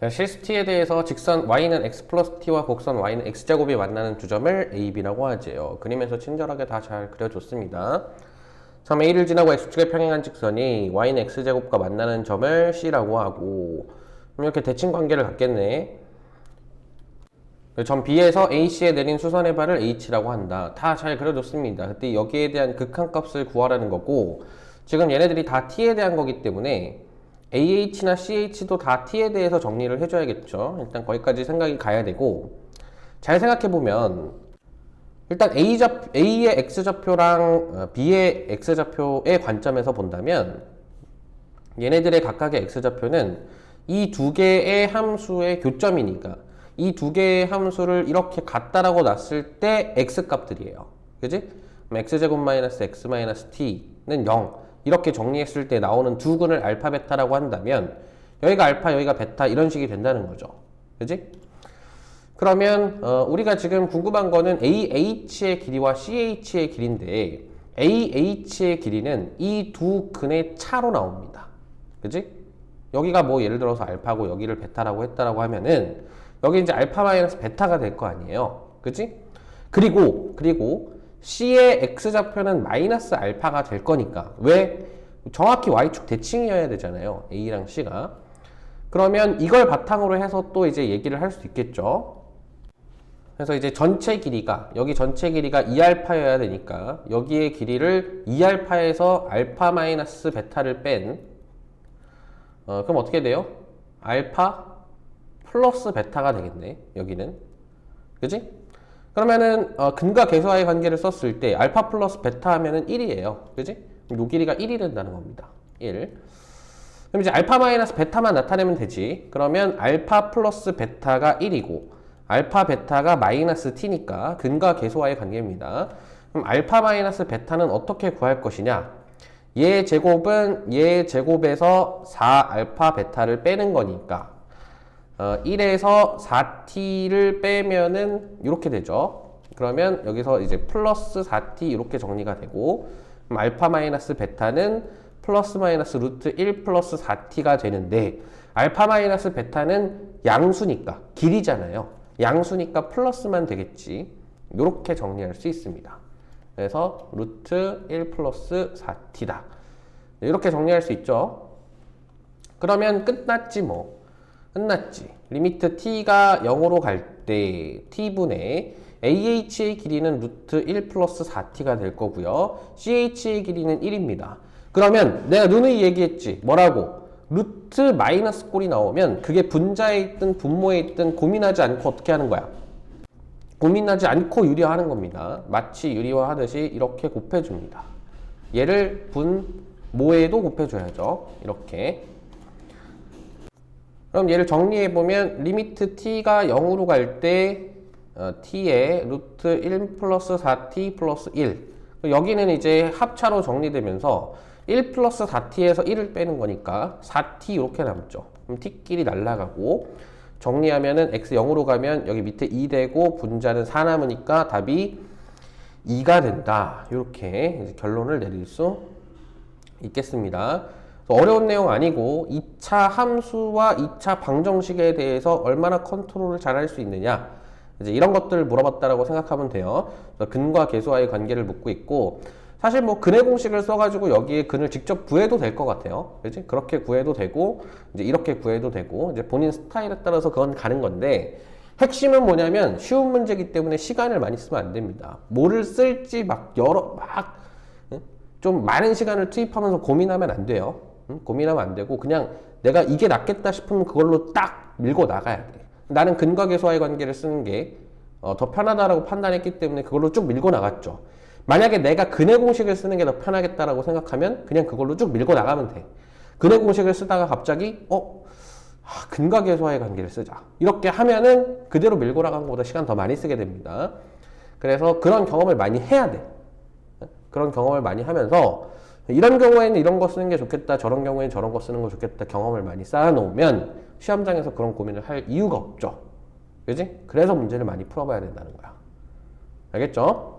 자, 실수 t에 대해서 직선 y는 x 플러스 t와 곡선 y는 x제곱이 만나는 두 점을 a, b라고 하지요. 그림에서 친절하게 다 잘 그려줬습니다. 처음 a를 지나고 x축에 평행한 직선이 y는 x제곱과 만나는 점을 c라고 하고 그럼 이렇게 대칭 관계를 갖겠네. 점 B에서 AC에 내린 수선의 발을 H라고 한다. 다 잘 그려줬습니다. 그때 여기에 대한 극한값을 구하라는 거고 지금 얘네들이 다 T에 대한 거기 때문에 AH나 CH도 다 T에 대해서 정리를 해줘야겠죠. 일단 거기까지 생각이 가야 되고 잘 생각해보면 일단 A 좌, A의 X좌표랑 어, B의 X좌표의 관점에서 본다면 얘네들의 각각의 X좌표는 이 두 개의 함수의 교점이니까 이 두 개의 함수를 이렇게 같다라고 놨을 때 X값들이에요. 그지? X제곱 마이너스 X 마이너스 T는 0. 이렇게 정리했을 때 나오는 두 근을 알파 베타라고 한다면 여기가 알파 여기가 베타 이런 식이 된다는 거죠. 그지? 그러면 어, 우리가 지금 궁금한 거는 AH의 길이와 CH의 길인데 AH의 길이는 이 두 근의 차로 나옵니다. 그지? 여기가 뭐 예를 들어서 알파고 여기를 베타라고 했다라고 하면은 여기 이제 알파 마이너스 베타가 될 거 아니에요. 그지? 그리고 그리고 C의 X좌표는 마이너스 알파가 될 거니까 왜? 정확히 Y축 대칭이어야 되잖아요. A랑 C가. 그러면 이걸 바탕으로 해서 또 이제 얘기를 할 수 있겠죠. 그래서 이제 전체 길이가 여기 전체 길이가 2알파여야 되니까 여기의 길이를 2알파에서 알파 마이너스 베타를 뺀 어, 그럼 어떻게 돼요? 알파 플러스 베타가 되겠네 여기는 그지? 그러면은 어, 근과 계수와의 관계를 썼을 때 알파 플러스 베타 하면은 1이에요. 그지? 요 길이가 1이 된다는 겁니다. 1 그럼 이제 알파 마이너스 베타만 나타내면 되지. 그러면 알파 플러스 베타가 1이고 알파 베타가 마이너스 t니까 근과 계수와의 관계입니다. 그럼 알파 마이너스 베타는 어떻게 구할 것이냐? 얘 제곱은 얘 제곱에서 4 알파 베타를 빼는 거니까 어, 1에서 4t를 빼면은 이렇게 되죠. 그러면 여기서 이제 플러스 4t 이렇게 정리가 되고 알파 마이너스 베타는 플러스 마이너스 루트 1 플러스 4t가 되는데 알파 마이너스 베타는 양수니까 길이잖아요. 양수니까 플러스만 되겠지. 이렇게 정리할 수 있습니다. 그래서 루트 1 플러스 4t다. 이렇게 정리할 수 있죠. 그러면 끝났지 뭐. 끝났지. 리미트 t가 0으로 갈 때 t분의 ah의 길이는 루트 1 플러스 4t가 될 거고요. ch의 길이는 1입니다. 그러면 내가 누누이 얘기했지. 뭐라고? 루트 마이너스 꼴이 나오면 그게 분자에 있든 분모에 있든 고민하지 않고 어떻게 하는 거야? 고민하지 않고 유리화하는 겁니다. 마치 유리화하듯이 이렇게 곱해줍니다. 얘를 분모에도 곱해줘야죠. 이렇게. 그럼 얘를 정리해 보면 리미트 t가 0으로 갈때 어, t의 루트 1 플러스 4t 플러스 1 여기는 이제 합차로 정리되면서 1 플러스 4t에서 1을 빼는 거니까 4t 이렇게 남죠. 그럼 t끼리 날라가고 정리하면은 x 0으로 가면 여기 밑에 2 되고 분자는 4 남으니까 답이 2가 된다. 이렇게 결론을 내릴 수 있겠습니다. 어려운 내용 아니고 2차 함수와 2차 방정식에 대해서 얼마나 컨트롤을 잘 할 수 있느냐 이제 이런 것들을 물어봤다라고 생각하면 돼요. 근과 계수와의 관계를 묻고 있고 사실 뭐 근의 공식을 써가지고 여기에 근을 직접 구해도 될 것 같아요. 그지? 그렇게 구해도 되고 이제 이렇게 구해도 되고 이제 본인 스타일에 따라서 그건 가는 건데 핵심은 뭐냐면 쉬운 문제이기 때문에 시간을 많이 쓰면 안 됩니다. 뭐를 쓸지 막 여러 막 좀 많은 시간을 투입하면서 고민하면 안 돼요. 응? 고민하면 안 되고 그냥 내가 이게 낫겠다 싶으면 그걸로 딱 밀고 나가야 돼. 나는 근과 계수와의 관계를 쓰는 게더 어, 편하다라고 판단했기 때문에 그걸로 쭉 밀고 나갔죠. 만약에 내가 근의 공식을 쓰는 게 더 편하겠다라고 생각하면 그냥 그걸로 쭉 밀고 나가면 돼. 근의 공식을 쓰다가 갑자기 어 아, 근과 계수와의 관계를 쓰자. 이렇게 하면은 그대로 밀고 나간 것보다 시간 더 많이 쓰게 됩니다. 그래서 그런 경험을 많이 해야 돼. 그런 경험을 많이 하면서 이런 경우에는 이런 거 쓰는 게 좋겠다. 저런 경우에는 저런 거 쓰는 거 좋겠다. 경험을 많이 쌓아놓으면 시험장에서 그런 고민을 할 이유가 없죠. 그지? 그래서 문제를 많이 풀어봐야 된다는 거야. 알겠죠?